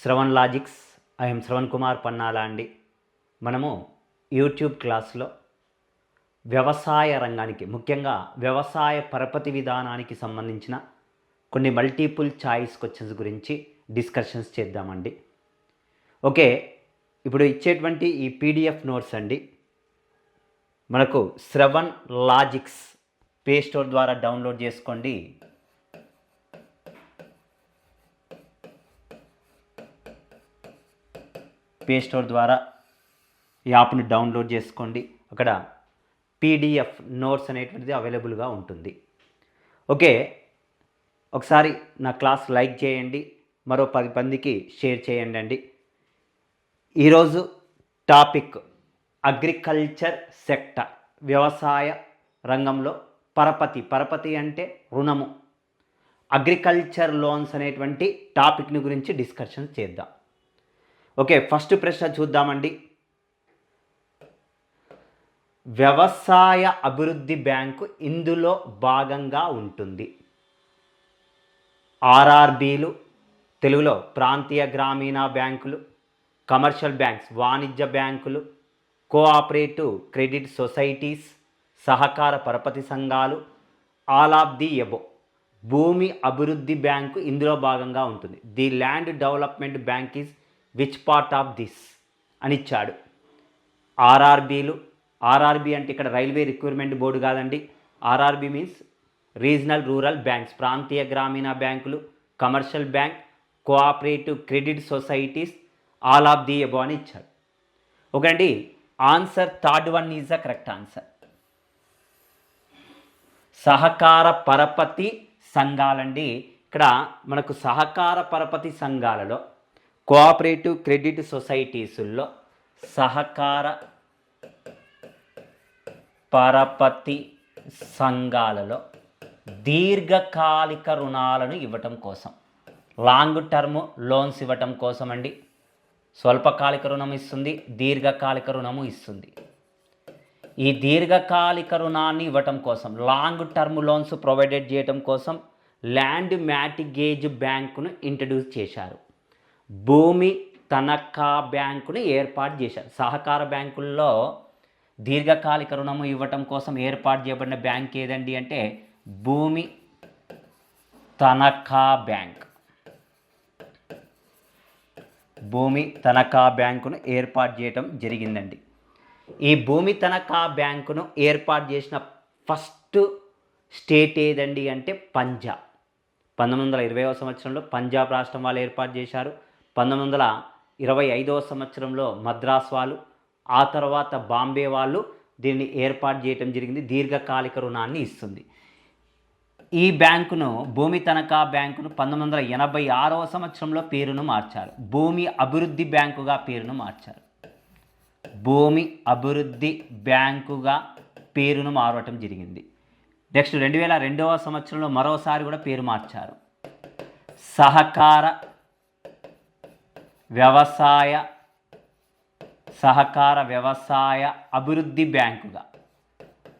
Shravan logics I'm Shravan Kumar Pannala అండి. మనము YouTube క్లాస్లో వ్యవసాయ రంగానికి ముఖ్యంగా వ్యవసాయ పరపతి విధానానికి సంబంధించిన కొన్ని మల్టిపుల్ చాయిస్ క్వశ్చన్స్ గురించి డిస్కషన్స్ చేద్దామండి. ఓకే ఇప్పుడు ఇచ్చేటువంటి ఈ పీడిఎఫ్ నోట్స్ అండి. మనకు శ్రవణ్ లాజిక్స్ ప్లే స్టోర్ ద్వారా డౌన్లోడ్ చేసుకోండి. ప్లే స్టోర్ ద్వారా యాప్ని డౌన్లోడ్ చేసుకోండి. అక్కడ పీడిఎఫ్ నోట్స్ అనేటువంటిది అవైలబుల్గా ఉంటుంది. ఓకే. ఒకసారి నా క్లాస్ లైక్ చేయండి. మరో పది మందికి షేర్ చేయండి అండి. ఈరోజు టాపిక్ అగ్రికల్చర్ సెక్టర్ వ్యవసాయ రంగంలో పరపతి. పరపతి అంటే రుణము. అగ్రికల్చర్ లోన్స్ అనేటువంటి టాపిక్ని గురించి డిస్కషన్ చేద్దాం. ఓకే ఫస్ట్ ప్రశ్న చూద్దామండి. వ్యవసాయ అభివృద్ధి బ్యాంకు ఇందులో భాగంగా ఉంటుంది. ఆర్ఆర్బీలు తెలుగులో ప్రాంతీయ గ్రామీణ బ్యాంకులు కమర్షియల్ బ్యాంక్స్ వాణిజ్య బ్యాంకులు కోఆపరేటివ్ క్రెడిట్ సొసైటీస్ సహకార పరపతి సంఘాలు ఆల్ ఆఫ్ ది ఎబో భూమి అభివృద్ధి బ్యాంకు ఇందులో భాగంగా ఉంటుంది. The land development bank is which part of this అని ఇచ్చాడు. ఆర్ఆర్బీలు ఆర్ఆర్బీ అంటే ఇక్కడ రైల్వే రిక్రూట్మెంట్ బోర్డు కాదండి. RRB means regional rural banks ప్రాంతీయ గ్రామీణ బ్యాంకులు commercial bank cooperative credit societies all of the above అని ఇచ్చాడు ఓకేండి answer third one is the correct answer సహకార పరపతి సంఘాలండి. ఇక్కడ మనకు సహకార పరపతి సంఘాలలో కోఆపరేటివ్ క్రెడిట్ సొసైటీసుల్లో సహకార పరపతి సంఘాలలో దీర్ఘకాలిక రుణాలను ఇవ్వటం కోసం లాంగ్ టర్మ్ లోన్స్ ఇవ్వటం కోసం అండి స్వల్పకాలిక రుణం ఇస్తుంది దీర్ఘకాలిక రుణము ఇస్తుంది. ఈ దీర్ఘకాలిక రుణాన్ని ఇవ్వటం కోసం లాంగ్ టర్మ్ లోన్స్ ప్రొవైడెడ్ చేయటం కోసం ల్యాండ్ మ్యాటిగేజ్ బ్యాంకును ఇంట్రడ్యూస్ చేశారు. భూమి తనఖా బ్యాంకును ఏర్పాటు చేశారు. సహకార బ్యాంకుల్లో దీర్ఘకాలిక రుణము ఇవ్వటం కోసం ఏర్పాటు చేయబడిన బ్యాంక్ ఏదండి అంటే భూమి తనఖా బ్యాంక్. భూమి తనఖా బ్యాంకును ఏర్పాటు చేయటం జరిగిందండి. ఈ భూమి తనఖా బ్యాంకును ఏర్పాటు చేసిన ఫస్ట్ స్టేట్ ఏదండి అంటే పంజాబ్. పంతొమ్మిది వందల ఇరవైవ సంవత్సరంలో పంజాబ్ రాష్ట్రం వాళ్ళు ఏర్పాటు చేశారు. పంతొమ్మిది వందల ఇరవై ఐదవ సంవత్సరంలో మద్రాస్ వాళ్ళు ఆ తర్వాత బాంబే వాళ్ళు దీన్ని ఏర్పాటు చేయటం జరిగింది దీర్ఘకాలిక రుణాన్ని ఇస్తుంది. ఈ బ్యాంకును భూమి తనఖా బ్యాంకును పంతొమ్మిది వందల ఎనభై ఆరవ సంవత్సరంలో పేరును మార్చారు. భూమి అభివృద్ధి బ్యాంకుగా పేరును మార్చారు. భూమి అభివృద్ధి బ్యాంకుగా పేరును మారవటం జరిగింది. నెక్స్ట్ రెండు వేల రెండవ సంవత్సరంలో మరోసారి కూడా పేరు మార్చారు. సహకార వ్యవసాయ సహకార వ్యవసాయ అభివృద్ధి బ్యాంకుగా.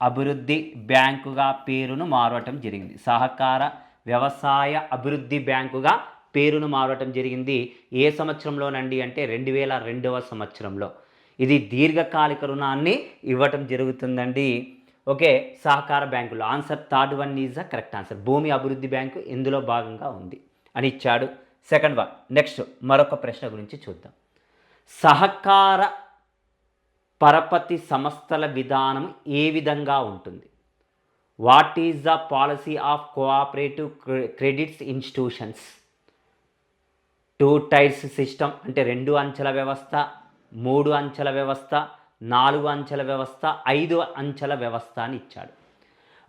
అభివృద్ధి బ్యాంకుగా పేరును మారవటం జరిగింది. సహకార వ్యవసాయ అభివృద్ధి బ్యాంకుగా పేరును మారవటం జరిగింది. ఏ సంవత్సరంలోనండి అంటే రెండు వేల రెండవ సంవత్సరంలో. ఇది దీర్ఘకాలిక రుణాన్ని ఇవ్వటం జరుగుతుందండి. ఓకే సహకార బ్యాంకులో. Answer third one is the correct answer. భూమి అభివృద్ధి బ్యాంకు ఇందులో భాగంగా ఉంది అని ఇచ్చాడు. Second one. నెక్స్ట్ మరొక ప్రశ్న గురించి చూద్దాం. సహకార పరపతి సంస్థల విధానం ఏ విధంగా ఉంటుంది? What is the policy of cooperative credits institutions? Two tiers system అంటే రెండు అంచెల వ్యవస్థ మూడు అంచెల వ్యవస్థ నాలుగు అంచెల వ్యవస్థ ఐదు అంచెల వ్యవస్థ అని ఇచ్చాడు.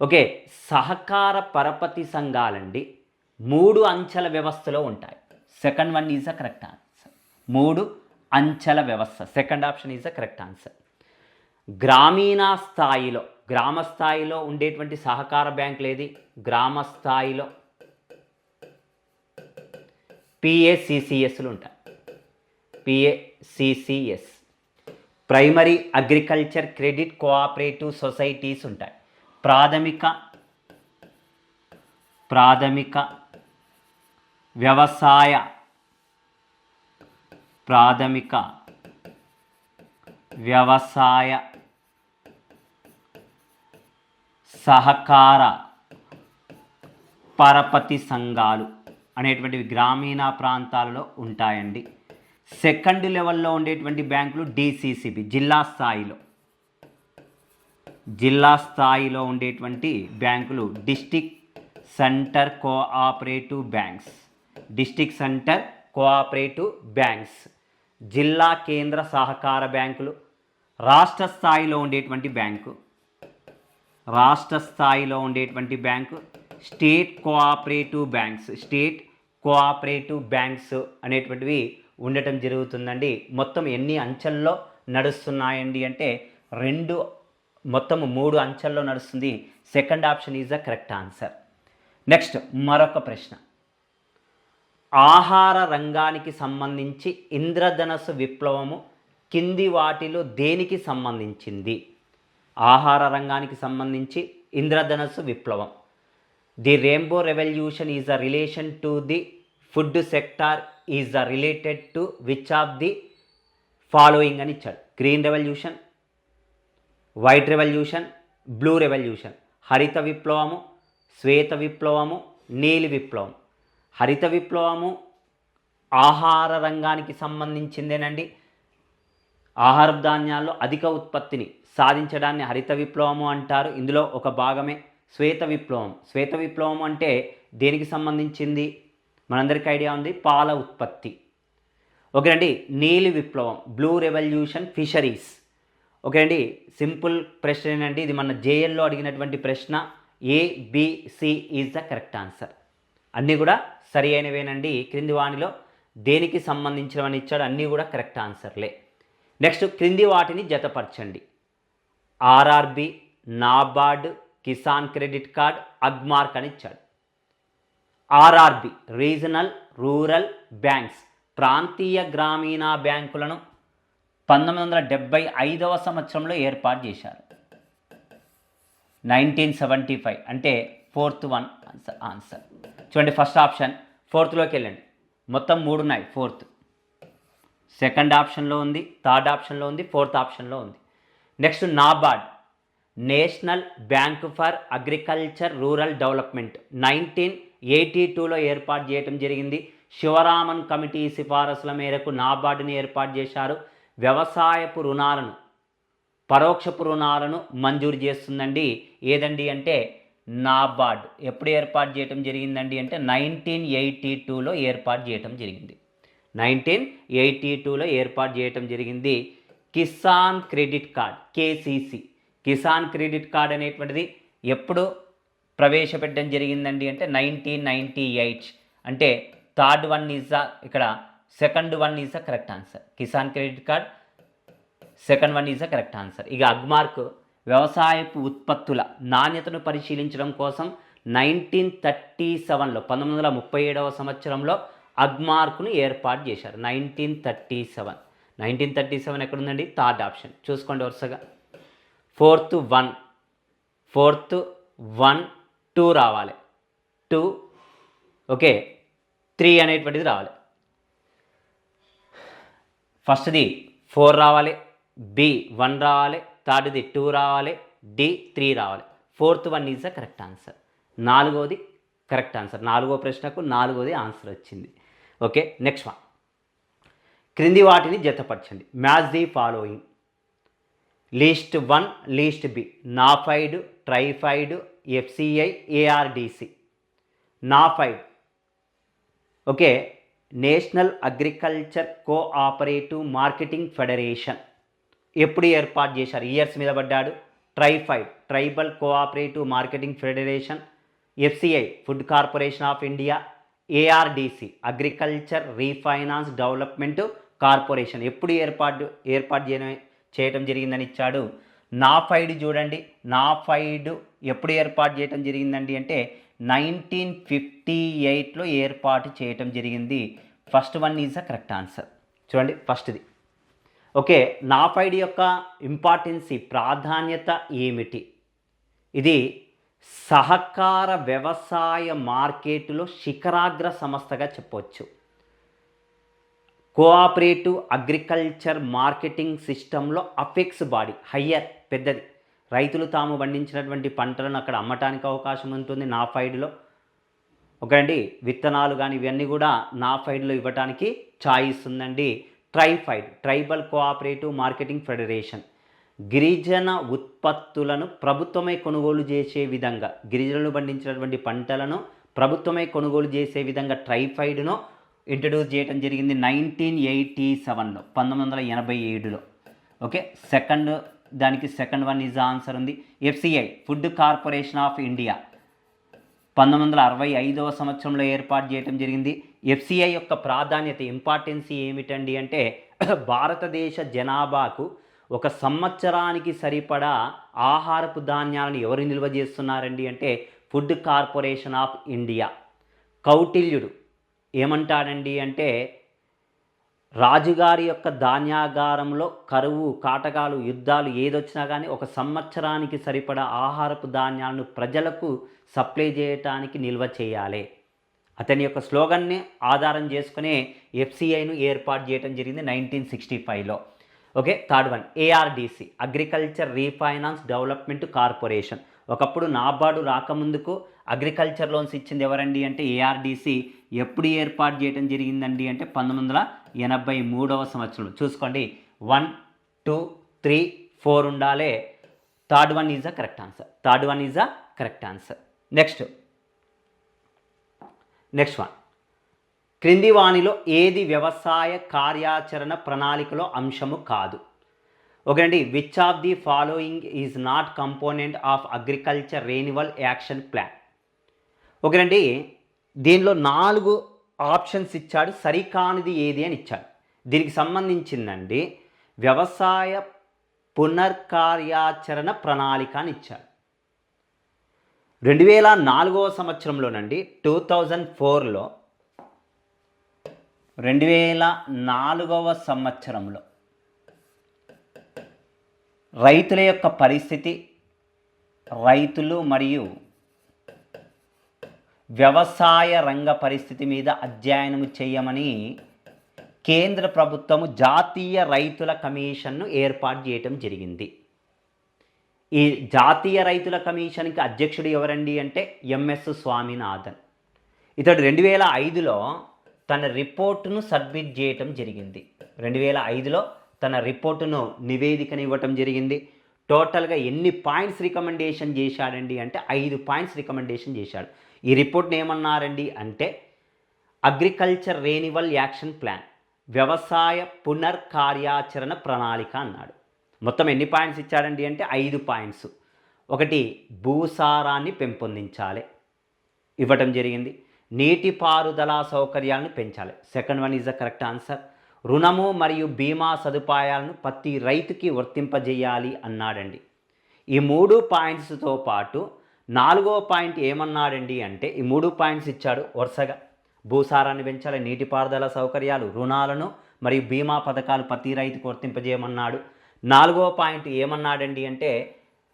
ఓకే సహకార పరపతి సంఘాలండి మూడు అంచెల వ్యవస్థలో ఉంటాయి. Second one is a correct answer మూడు అంచెల వ్యవస్థ. Second option is a correct answer గ్రామీణ స్థాయిలో గ్రామ స్థాయిలో ఉండేటువంటి సహకార బ్యాంకులు ఏది గ్రామ స్థాయిలో పిఏసిసిఎస్లు ఉంటాయి. PACCS primary agriculture credit cooperative societies ఉంటాయి. ప్రాథమిక ప్రాథమిక వ్యవసాయ ప్రాథమిక వ్యవసాయ సహకార పరపతి సంఘాలు అనేటువంటివి గ్రామీణ ప్రాంతాలలో ఉంటాయండి. సెకండ్ లెవెల్లో ఉండేటువంటి బ్యాంకులు డిసిసిబి జిల్లా స్థాయిలో. జిల్లా స్థాయిలో ఉండేటువంటి బ్యాంకులు district centre cooperative banks. District centre cooperative banks జిల్లా కేంద్ర సహకార బ్యాంకులు రాష్ట్ర స్థాయిలో ఉండేటువంటి బ్యాంకు రాష్ట్ర స్థాయిలో ఉండేటువంటి bank state cooperative banks state cooperative banks అనేటువంటివి ఉండటం జరుగుతుందండి. మొత్తం ఎన్ని అంచెల్లో నడుస్తున్నాయండి అంటే రెండు మొత్తం మూడు అంచెల్లో నడుస్తుంది. Second option is the correct answer. Next మరొక ప్రశ్న. ఆహార రంగానికి సంబంధించి ఇంద్రధనస్సు విప్లవము కింది వాటిలో దేనికి సంబంధించింది? ఆహార రంగానికి సంబంధించి ఇంద్రధనస్సు విప్లవం. The rainbow revolution is a relation to the food sector is a related to which of the following అని ఇచ్చాడు. Green revolution white revolution blue revolution. హరిత విప్లవము శ్వేత విప్లవము నీలి విప్లవం. హరిత విప్లవము ఆహార రంగానికి సంబంధించిందేనండి. ఆహార ధాన్యాల్లో అధిక ఉత్పత్తిని సాధించడాన్ని హరిత విప్లవము అంటారు. ఇందులో ఒక భాగమే శ్వేత విప్లవం. శ్వేత విప్లవం అంటే దేనికి సంబంధించింది? మనందరికీ ఐడియా ఉంది. పాల ఉత్పత్తి. ఓకేనండి నీలి విప్లవం బ్లూ రెవల్యూషన్ ఫిషరీస్. ఓకే అండి సింపుల్ ప్రశ్న ఏంటంటే ఇది మన జేఎల్లో అడిగినటువంటి ప్రశ్న. A B C is the correct answer అన్నీ కూడా సరి అయినవేనండి? క్రింది వాణిలో దేనికి సంబంధించినవని ఇచ్చాడు? అన్నీ కూడా కరెక్ట్ ఆన్సర్లే. నెక్స్ట్ క్రింది వాటిని జతపరచండి. RRB NABARD Kisan credit card Agmark అని ఇచ్చాడు. ఆర్ఆర్బి రీజనల్ రూరల్ బ్యాంక్స్ ప్రాంతీయ గ్రామీణ బ్యాంకులను పంతొమ్మిది వందల డెబ్బై ఐదవ సంవత్సరంలో ఏర్పాటు చేశారు. నైన్టీన్ సెవెంటీ ఫైవ్ అంటే ఫోర్త్ వన్ ఆన్సర్. ఆన్సర్ చూడండి ఫస్ట్ ఆప్షన్. ఫోర్త్లోకి వెళ్ళండి మొత్తం మూడు ఉన్నాయి ఫోర్త్. సెకండ్ ఆప్షన్లో ఉంది థర్డ్ ఆప్షన్లో ఉంది ఫోర్త్ ఆప్షన్లో ఉంది. Next NABARD national bank for agriculture rural development. Nineteen eighty టూలో ఏర్పాటు చేయడం జరిగింది. శివరామన్ కమిటీ సిఫారసుల మేరకు నాబార్డుని ఏర్పాటు చేశారు. వ్యవసాయపు రుణాలను పరోక్షపు రుణాలను మంజూరు చేస్తుందండి. ఏదండి అంటే నాబార్డ్. ఎప్పుడు ఏర్పాటు చేయటం జరిగిందండి అంటే నైన్టీన్ ఎయిటీ టూలో ఏర్పాటు చేయటం జరిగింది. నైన్టీన్ ఎయిటీ టూలో ఏర్పాటు చేయటం జరిగింది Kisan credit card KCC Kisan credit card అనేటువంటిది ఎప్పుడు ప్రవేశపెట్టడం జరిగిందండి అంటే నైన్టీన్ నైంటీ ఎయిట్. అంటే థర్డ్ వన్ ఈజ్ ద ఇక్కడ second one is the correct answer. Kisan credit card second one is the correct answer. ఇక అగ్మార్క్ వ్యవసాయపు ఉత్పత్తుల నాణ్యతను పరిశీలించడం కోసం నైన్టీన్ థర్టీ సెవెన్లో పంతొమ్మిది వందల ముప్పై ఏడవ సంవత్సరంలో అగ్మార్క్ను ఏర్పాటు చేశారు. Nineteen thirty seven. Nineteen thirty seven ఎక్కడుందండి? Third option. చూసుకోండి వరుసగా. Fourth one. Fourth one two రావాలి. టూ. ఓకే. త్రీ అనేటువంటిది రావాలి. ఫస్ట్ది ఫోర్ రావాలి. బి వన్ రావాలి. థర్డ్ది టూ రావాలి డి త్రీ రావాలి. Fourth one is the correct answer. నాలుగోది కరెక్ట్ ఆన్సర్. నాలుగో ప్రశ్నకు నాలుగోది ఆన్సర్ వచ్చింది. Okay next one. క్రింది వాటిని జతపరచండి. Match the following. List one list B. NAFED TRIFED FCI ARDC. NAFED. Okay national agriculture cooperative marketing federation. ఎప్పుడు ఏర్పాటు చేశారు? ఇయర్స్ మీద పడ్డాడు. TRIFED tribal cooperative marketing federation FCI food corporation of India ARDC agriculture refinance development corporation ఎప్పుడు ఏర్పాటు ఏర్పాటు చేయడం చేయటం జరిగిందని ఇచ్చాడు. నాఫైడ్ చూడండి. నాఫైడ్ ఎప్పుడు ఏర్పాటు చేయటం జరిగిందండి అంటే నైన్టీన్ ఫిఫ్టీ ఎయిట్లో ఏర్పాటు చేయటం జరిగింది. First one is the correct answer చూడండి ఫస్ట్ది ఓకే నాఫైడ్ యొక్క ఇంపార్టెన్సీ ప్రాధాన్యత ఏమిటి? ఇది సహకార వ్యవసాయ మార్కెట్లో శిఖరాగ్ర సంస్థగా చెప్పవచ్చు కోఆపరేటివ్ అగ్రికల్చర్ మార్కెటింగ్ సిస్టంలో అఫెక్స్ బాడీ హయ్యర్ పెద్దది. రైతులు తాము పండించినటువంటి పంటలను అక్కడ అమ్మటానికి అవకాశం ఉంటుంది నా ఫైడ్లో. విత్తనాలు కానీ ఇవన్నీ కూడా నా ఫైడ్లో ఛాయిస్ ఉందండి. TRIFED tribal cooperative marketing federation. గిరిజన ఉత్పత్తులను ప్రభుత్వమే కొనుగోలు చేసే విధంగా గిరిజనులు పండించినటువంటి పంటలను ప్రభుత్వమే కొనుగోలు చేసే విధంగా ట్రైఫైడ్ను ఇంట్రడ్యూస్ చేయడం జరిగింది నైన్టీన్ ఎయిటీ సెవెన్లో పంతొమ్మిది వందల ఎనభై ఏడులో. ఓకే సెకండ్ దానికి సెకండ్ వన్ ఈజ్ ఆన్సర్ ఉంది. FCI food corporation of India పంతొమ్మిది వందల అరవై ఐదవ సంవత్సరంలో ఏర్పాటు చేయడం జరిగింది. ఎఫ్సిఐ యొక్క ప్రాధాన్యత ఇంపార్టెన్సీ ఏమిటండి అంటే భారతదేశ జనాభాకు ఒక సంవత్సరానికి సరిపడా ఆహారపు ధాన్యాలను ఎవరు నిల్వ చేస్తున్నారండి అంటే ఫుడ్ కార్పొరేషన్ ఆఫ్ ఇండియా. కౌటిల్యుడు ఏమంటాడండి అంటే రాజుగారి యొక్క ధాన్యాగారంలో కరువు కాటకాలు యుద్ధాలు ఏదొచ్చినా కానీ ఒక సంవత్సరానికి సరిపడా ఆహారపు ధాన్యాలను ప్రజలకు సప్లై చేయటానికి నిల్వ చేయాలి. అతని యొక్క స్లోగన్ని ఆధారం చేసుకునే ఎఫ్సిఐను ఏర్పాటు చేయడం జరిగింది నైన్టీన్ సిక్స్టీ ఫైవ్లో. Okay third one ARDC agriculture refinance development corporation. ఒకప్పుడు నాబార్డు రాకముందుకు అగ్రికల్చర్ లోన్స్ ఇచ్చింది ఎవరండి అంటే ఏఆర్డిసి. ఎప్పుడు ఏర్పాటు చేయడం జరిగిందండి అంటే పంతొమ్మిది వందల ఎనభై మూడవ సంవత్సరం చూసుకోండి వన్ టూ త్రీ ఫోర్ ఉండాలే. Third one is a correct answer. Third one is a correct answer. Next next one క్రింది వాణిలో ఏది వ్యవసాయ కార్యాచరణ ప్రణాళికలో అంశము కాదు? ఓకేండి which of the following is not component of agriculture renewal action plan ఓకేనండి దీనిలో నాలుగు ఆప్షన్స్ ఇచ్చాడు సరికానిది ఏది అని ఇచ్చాడు. దీనికి సంబంధించిందండి వ్యవసాయ పునర్కార్యాచరణ ప్రణాళిక అని ఇచ్చాడు. రెండు వేల నాలుగవ సంవత్సరంలోనండి టూ థౌజండ్ ఫోర్లో రెండు వేల నాలుగవ సంవత్సరంలో రైతుల యొక్క పరిస్థితి రైతులు మరియు వ్యవసాయ రంగ పరిస్థితి మీద అధ్యయనం చేయమని కేంద్ర ప్రభుత్వము జాతీయ రైతుల కమిషన్ను ఏర్పాటు చేయటం జరిగింది. ఈ జాతీయ రైతుల కమిషన్కి అధ్యక్షుడు ఎవరండి అంటే ఎంఎస్ స్వామినాథన్. ఇతడు రెండు వేల ఐదులో తన రిపోర్టును సబ్మిట్ చేయటం జరిగింది. రెండు వేల ఐదులో తన రిపోర్టును నివేదికను ఇవ్వటం జరిగింది. టోటల్గా ఎన్ని పాయింట్స్ రికమెండేషన్ చేశాడండి అంటే ఐదు పాయింట్స్ రికమెండేషన్ చేశాడు. ఈ రిపోర్ట్ని ఏమన్నారండి అంటే అగ్రికల్చర్ రెన్యువల్ యాక్షన్ ప్లాన్ వ్యవసాయ పునర్కార్యాచరణ ప్రణాళిక అన్నాడు. మొత్తం ఎన్ని పాయింట్స్ ఇచ్చాడండి అంటే ఐదు పాయింట్స్. ఒకటి భూసారాన్ని పెంపొందించాలి. ఇవ్వటం జరిగింది. నీటిపారుదల సౌకర్యాలను పెంచాలి. Second one is the correct answer. రుణము మరియు బీమా సదుపాయాలను ప్రతి రైతుకి వర్తింపజేయాలి అన్నాడండి. ఈ మూడు పాయింట్స్తో పాటు నాలుగో పాయింట్ ఏమన్నాడండి అంటే ఈ మూడు పాయింట్స్ ఇచ్చాడు వరుసగా. భూసారాన్ని పెంచాలి నీటిపారుదల సౌకర్యాలు రుణాలను మరియు బీమా పథకాలు ప్రతి రైతుకు వర్తింపజేయమన్నాడు. నాలుగో పాయింట్ ఏమన్నాడండి అంటే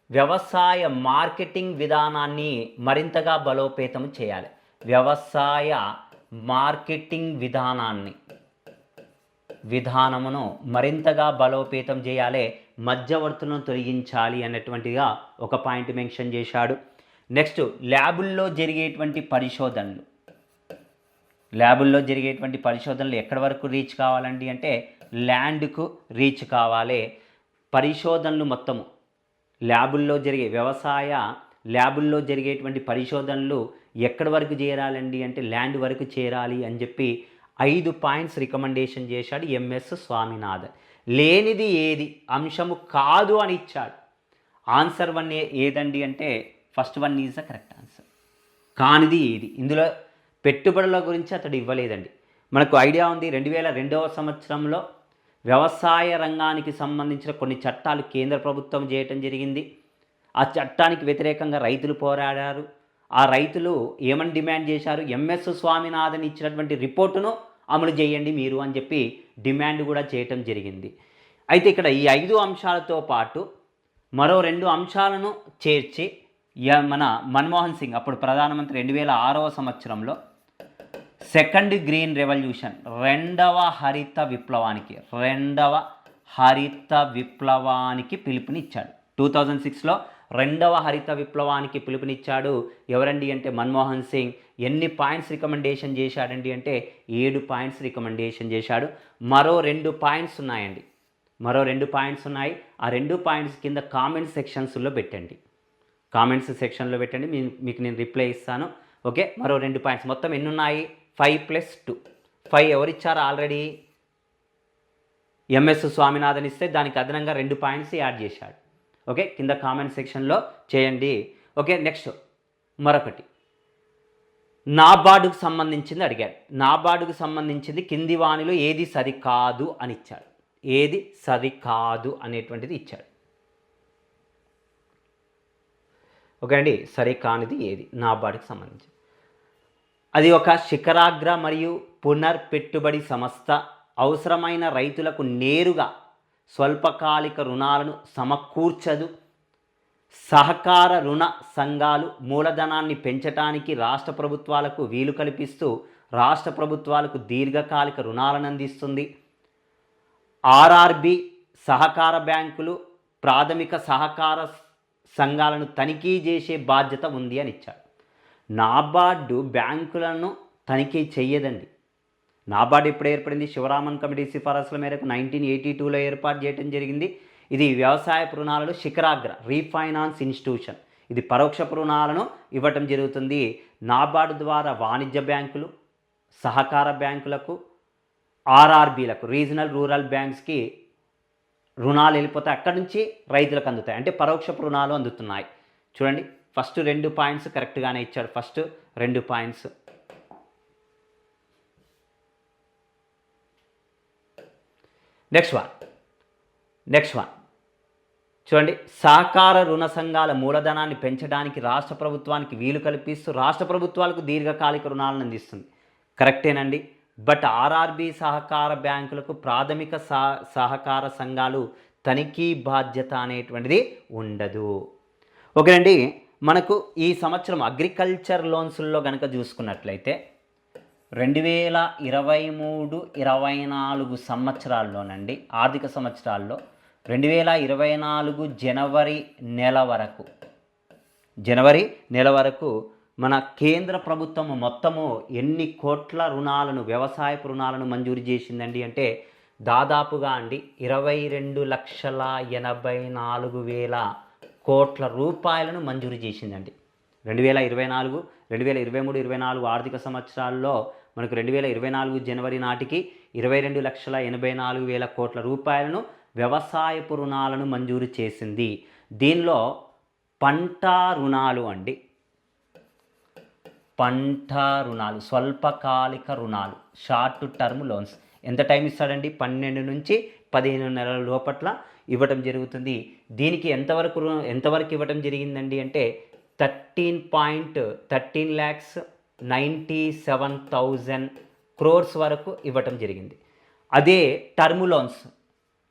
వ్యవసాయ మార్కెటింగ్ విధానాన్ని మరింతగా బలోపేతం చేయాలి. వ్యవసాయ మార్కెటింగ్ విధానాన్ని విధానమును మరింతగా బలోపేతం చేయాలి మధ్యవర్తులను తొలగించాలి అన్నటువంటిగా ఒక పాయింట్ మెన్షన్ చేశాడు. నెక్స్ట్ ల్యాబుల్లో జరిగేటువంటి పరిశోధనలు. ల్యాబుల్లో జరిగేటువంటి పరిశోధనలు ఎక్కడి వరకు రీచ్ కావాలండి అంటే ల్యాండ్కు రీచ్ కావాలి. పరిశోధనలు మొత్తము. ల్యాబుల్లో జరిగే వ్యవసాయ ల్యాబుల్లో జరిగేటువంటి పరిశోధనలు ఎక్కడి వరకు చేరాలండి అంటే ల్యాండ్ వరకు చేరాలి అని చెప్పి ఐదు పాయింట్స్ రికమెండేషన్ చేశాడు ఎంఎస్ స్వామినాథన్. లేనిది ఏది? అంశము కాదు అని ఇచ్చాడు. ఆన్సర్ వన్ ఏ- ఏదండి అంటే first one is the correct answer. కానిది ఏది? ఇందులో పెట్టుబడుల గురించి అతడు ఇవ్వలేదండి. మనకు ఐడియా ఉంది రెండు వేల రెండవ సంవత్సరంలో వ్యవసాయ రంగానికి సంబంధించిన కొన్ని చట్టాలు కేంద్ర ప్రభుత్వం చేయటం జరిగింది. ఆ చట్టానికి వ్యతిరేకంగా రైతులు పోరాడారు. ఆ రైతులు ఏమని డిమాండ్ చేశారు? ఎంఎస్ స్వామినాథన్ ఇచ్చినటువంటి రిపోర్టును అమలు చేయండి మీరు అని చెప్పి డిమాండ్ కూడా చేయటం జరిగింది. అయితే ఇక్కడ ఈ ఐదు అంశాలతో పాటు మరో రెండు అంశాలను చేర్చి మన మన్మోహన్ సింగ్ అప్పుడు ప్రధానమంత్రి రెండు వేల ఆరవ సంవత్సరంలో సెకండ్ గ్రీన్ రెవల్యూషన్ రెండవ హరిత విప్లవానికి రెండవ హరిత విప్లవానికి పిలుపునిచ్చాడు. టూ థౌజండ్ సిక్స్లో రెండవ హరిత విప్లవానికి పిలుపునిచ్చాడు ఎవరండి అంటే మన్మోహన్ సింగ్. ఎన్ని పాయింట్స్ రికమెండేషన్ చేశాడండి అంటే ఏడు పాయింట్స్ రికమెండేషన్ చేశాడు. మరో రెండు పాయింట్స్ ఉన్నాయండి. మరో రెండు పాయింట్స్ ఉన్నాయి. ఆ రెండు పాయింట్స్ కింద కామెంట్ సెక్షన్స్లో పెట్టండి. కామెంట్స్ సెక్షన్లో పెట్టండి. మీ- మీకు నేను రిప్లై ఇస్తాను. ఓకే? మరో రెండు పాయింట్స్. మొత్తం ఎన్ని ఉన్నాయి? Five plus two. ఫైవ్ ఎవరిచ్చారు ఆల్రెడీ? ఎంఎస్ స్వామినాథన్ ఇస్తే దానికి అదనంగా రెండు పాయింట్స్ యాడ్ చేశాడు. ఓకే కింద కామెంట్ సెక్షన్లో చేయండి. ఓకే నెక్స్ట్ మరొకటి. నాబార్డుకు సంబంధించింది అడిగాడు. నాబార్డుకు సంబంధించింది కింది వాణిలో ఏది సరికాదు అని ఇచ్చాడు. ఏది సరికాదు అనేటువంటిది ఇచ్చాడు. ఓకే అండి సరికానిది ఏది? నాబార్డుకు సంబంధించి అది ఒక శిఖరాగ్ర మరియు పునర్పెట్టుబడి సంస్థ. అవసరమైన రైతులకు నేరుగా స్వల్పకాలిక రుణాలను సమకూర్చదు. సహకార రుణ సంఘాలు మూలధనాన్ని పెంచటానికి రాష్ట్ర ప్రభుత్వాలకు వీలు కల్పిస్తూ రాష్ట్ర ప్రభుత్వాలకు దీర్ఘకాలిక రుణాలను అందిస్తుంది. ఆర్ఆర్బి సహకార బ్యాంకులు ప్రాథమిక సహకార సంఘాలను తనిఖీ చేసే బాధ్యత ఉంది అని ఇచ్చాడు నాబార్డు బ్యాంకులను తనిఖీ చెయ్యదండి. నాబార్డు ఎప్పుడు ఏర్పడింది? శివరామన్ కమిటీ సిఫారసుల మేరకు నైన్టీన్ ఎయిటీ టూలో ఏర్పాటు చేయడం జరిగింది. ఇది వ్యవసాయ రుణాలలో శిఖరాగ్ర రీఫైనాన్స్ ఇన్స్టిట్యూషన్. ఇది పరోక్ష రుణాలను ఇవ్వటం జరుగుతుంది. నాబార్డు ద్వారా వాణిజ్య బ్యాంకులు సహకార బ్యాంకులకు ఆర్ఆర్బీలకు రీజనల్ రూరల్ బ్యాంక్స్కి రుణాలు వెళ్ళిపోతే అక్కడి నుంచి రైతులకు అందుతాయి. అంటే పరోక్ష రుణాలు అందుతున్నాయి. చూడండి. ఫస్ట్ రెండు పాయింట్స్ కరెక్ట్గానే ఇచ్చాడు. ఫస్ట్ రెండు points. Next one next one చూడండి సహకార రుణ సంఘాల మూలధనాన్ని పెంచడానికి రాష్ట్ర ప్రభుత్వానికి వీలు కల్పిస్తూ రాష్ట్ర ప్రభుత్వాలకు దీర్ఘకాలిక రుణాలను అందిస్తుంది. కరెక్టేనండి బట్ ఆర్ఆర్బి సహకార బ్యాంకులకు ప్రాథమిక సహ సహకార సంఘాలు తనిఖీ బాధ్యత అనేటువంటిది ఉండదు. ఓకేనండి. మనకు ఈ సంవత్సరం అగ్రికల్చర్ లోన్స్లో కనుక చూసుకున్నట్లయితే రెండు వేల ఇరవై మూడు ఇరవై నాలుగు సంవత్సరాల్లోనండి ఆర్థిక సంవత్సరాల్లో రెండు వేల ఇరవై నాలుగు జనవరి నెల వరకు జనవరి నెల వరకు మన కేంద్ర ప్రభుత్వం మొత్తము ఎన్ని కోట్ల రుణాలను వ్యవసాయ రుణాలను మంజూరు చేసిందండి అంటే దాదాపుగా అండి ఇరవై రెండు లక్షల ఎనభై నాలుగు వేల కోట్ల రూపాయలను మంజూరు చేసిందండి. రెండు వేల ఇరవై నాలుగు రెండు వేల ఇరవై మూడు ఇరవై నాలుగు ఆర్థిక సంవత్సరాల్లో మనకు రెండు వేల ఇరవై నాలుగు జనవరి నాటికి ఇరవై రెండు లక్షల ఎనభై నాలుగు వేల కోట్ల రూపాయలను వ్యవసాయపు రుణాలను మంజూరు చేసింది. దీనిలో పంట రుణాలు అండి. పంట రుణాలు స్వల్పకాలిక రుణాలు షార్ట్ టర్మ్ లోన్స్. ఎంత టైం ఇస్తాడండి? పన్నెండు నుంచి పదిహేను నెలల లోపట్ల ఇవ్వటం జరుగుతుంది. దీనికి ఎంతవరకు ఎంతవరకు ఇవ్వటం జరిగిందండి అంటే thirteen point thirteen lakhs ninety seven thousand crores వరకు ఇవ్వటం జరిగింది. అదే టర్మ్ లోన్స్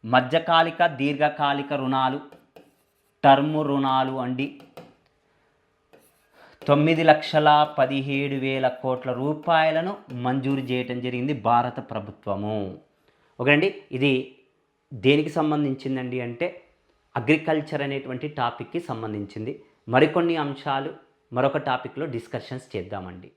మధ్యకాలిక దీర్ఘకాలిక రుణాలు టర్మ్ రుణాలు అండి. తొమ్మిది లక్షల పదిహేడు వేల కోట్ల రూపాయలను మంజూరు చేయటం జరిగింది భారత ప్రభుత్వము. ఓకే అండి ఇది దేనికి సంబంధించిందండి అంటే అగ్రికల్చర్ అనేటువంటి టాపిక్కి సంబంధించింది. మరికొన్ని అంశాలు మరొక టాపిక్లో డిస్కషన్స్ చేద్దామండి.